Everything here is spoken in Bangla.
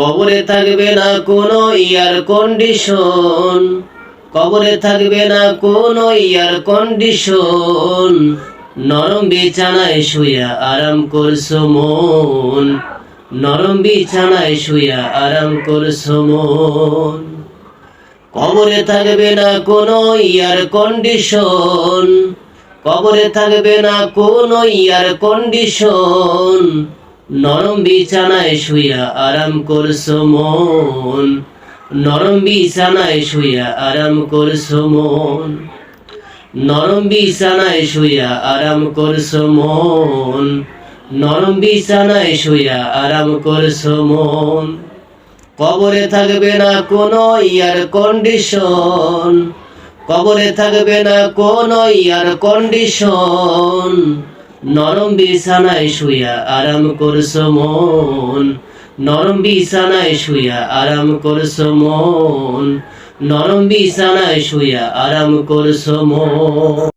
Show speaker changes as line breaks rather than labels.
কবরে থাকবে না কোনো ইয়ার কন্ডিশন কবরে থাকবে না কোনো ইয়ার কন্ডিশন নরম বিছানায় শুয়া আরাম করছ মন। নরম বিছানায় শুয়া আরাম করছ মন। কবরে থাকবে না কোনো ইয়ার কন্ডিশন কবরে থাকবে না কোনো ইয়ার কন্ডিশন নরম বিছানায় শুয়া আরাম করছ মন। নরম বিছানায় শুয়া আরাম করছ মন। নরম বিছানায় শুয়া আরাম করছ মন। নরম বিছানায় শুয়া আরাম করছ মন। কবরে থাকবে না কোনো ইয়ার কন্ডিশন কবরে থাকবে না কোনো ইয়ার কন্ডিশন নরম বিছানায় শুয়া আরাম করছ মন। নরম বিছানায় শুয়া আরাম করছ মন। নরম বিছানায় শুয়া আরাম করছ মন।